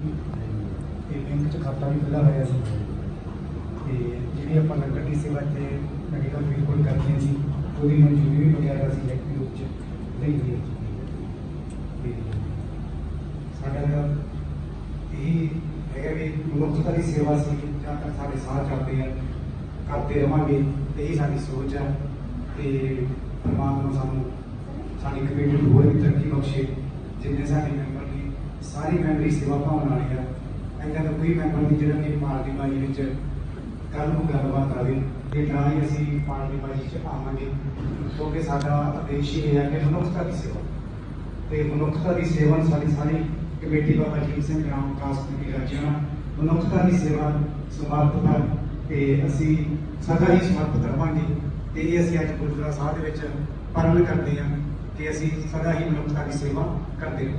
ਤੇ ਬੈਂਕ 'ਚ ਖਾਤਾ ਵੀ ਖੁੱਲ੍ਹਾ ਹੋਇਆ ਸੀ। ਤੇ ਜਿਹੜੀ ਆਪਾਂ ਲੰਗਰ ਦੀ ਸੇਵਾ ਤੇ ਮੈਡੀਕਲ ਰਿਪੋਰਟ ਕਰਦੇ ਸੀ, ਉਹਦੀ ਮਨਜ਼ੂਰੀ ਵੀ ਵਗੈਰਾ ਸੀ ਲਿਖਤੀ ਰੂਪ 'ਚ ਲਈ ਹੋਈ ਤੇ ਸਾਡਾ ਇਹ ਹੈਗਾ ਵੀ ਮਨੁੱਖਤਾ ਦੀ ਸੇਵਾ ਸੀ, ਜਦ ਤੱਕ ਸਾਡੇ ਸਾਹ ਚੱਲਦੇ ਆ, ਕਰਦੇ ਰਵਾਂਗੇ ਤੇ ਇਹ ਸਾਡੀ ਸੋਚ ਹੈ ਤੇ ਪਰਮਾਤਮਾ ਸਾਨੂੰ, ਸਾਡੀ ਕਮੇਟੀ ਨੂੰ ਹੋਰ ਵੀ ਤਰੱਕੀ ਬਖਸ਼ੇ, ਜਿੰਨੇ ਸਾਡੇ ਮੈਂਬਰ ਸਾਰੀ ਮੈਂਬਰੀ ਸੇਵਾ ਭਾਵਨਾ ਵਾਲੀ ਆ। ਐਦਾਂ ਦਾ ਕੋਈ ਮੈਂਬਰ ਨਹੀਂ ਜਿਹੜਾ ਕਿ ਪਾਰਟੀ ਬਾਜੀ ਵਿੱਚ ਕੱਲ ਨੂੰ ਗੱਲਬਾਤ ਆਵੇ ਤੇ ਨਾ ਹੀ ਅਸੀਂ ਪਾਰਟੀ ਬਾਜੀ 'ਚ ਆਵਾਂਗੇ। ਕਿਉਂਕਿ ਸਾਡਾ ਉਦੇਸ਼ ਹੀ ਇਹ ਹੈ ਕਿ ਮਨੁੱਖਤਾ ਦੀ ਸੇਵਾ। ਤੇ ਮਨੁੱਖਤਾ ਦੀ ਸੇਵਾ ਨੂੰ ਸਾਡੀ ਸਾਰੀ ਕਮੇਟੀ ਬਾਬਾ ਜੀ ਸਿੰਘ ਗ੍ਰਾਮ ਵਿਕਾਸ ਕਮੇਟੀ ਰਾਜਿਆਣਾ ਮਨੁੱਖਤਾ ਦੀ ਸੇਵਾ ਸਮਰਪਿਤ ਹੈ ਤੇ ਅਸੀਂ ਸਦਾ ਹੀ ਸਮਰਪਿਤ ਰਵਾਂਗੇ। ਤੇ ਇਹ ਅਸੀਂ ਅੱਜ ਗੁਰਦੁਆਰਾ ਸਾਹਿਬ ਦੇ ਵਿੱਚ ਪ੍ਰਣ ਕਰਦੇ ਹਾਂ ਕਿ ਅਸੀਂ ਸਦਾ ਹੀ ਮਨੁੱਖਤਾ ਦੀ ਸੇਵਾ ਕਰਦੇ ਹਾਂ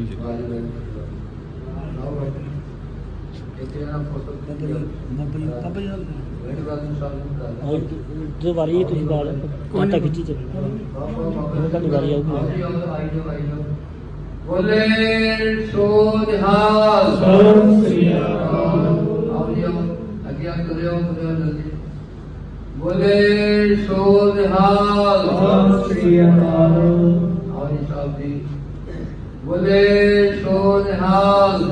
ਜੀ ਵਾਲੀ ਵਾਲੀ ਲਓ ਬਾਬਾ ਇੱਥੇ ਨਾ ਫੋਟੋ ਮਤਲਬ ਪਾਪਾ ਜੀ ਬੜੀ ਗੱਲ ਨੂੰ ਸਭ ਨੂੰ ਕਰ ਔਰ ਜੋ ਵਾਰੀ ਹੈ ਤੁਸੀਂ ਬਾਲ ਕਾਂਟਾ ਖਿੱਚੀ ਚੱਲੋ ਉਹ ਤੁਹਾਡੀ ਵਾਰੀ ਆਊਗੀ। ਆਈ ਜਾਓ ਆਈ ਜਾਓ ਆਈ ਜਾਓ ਬੋਲੇ ਸੋ ਨਿਹਾਲ ਸਤਿ ਸ੍ਰੀ ਅਕਾਲ। ਆਓ ਜੀ ਆਓ ਅੱਗੇ ਆ ਤੁਰਿਓ ਤੁਰਿਓ ਜਲਦੀ ਬੋਲੇ ਸੋ ਨਿਹਾਲ ਸਤਿ ਸ੍ਰੀ ਅਕਾਲ। ਆਓ ਜੀ ਸਾਹਿਬ ਜੀ بولے سو نحال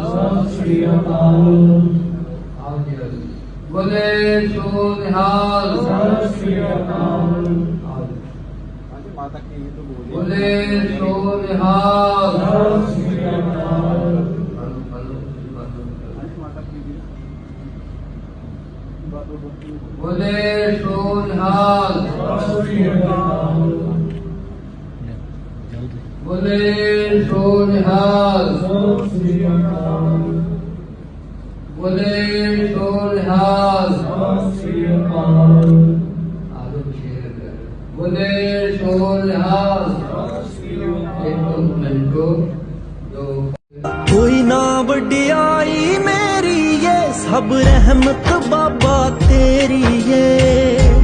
بولے سو نحال بولے سو نحال بولے سو نحال بولے بولے بولے کوئی نہ بڑیائی میری یہ سب رحمت بابا تیری ہے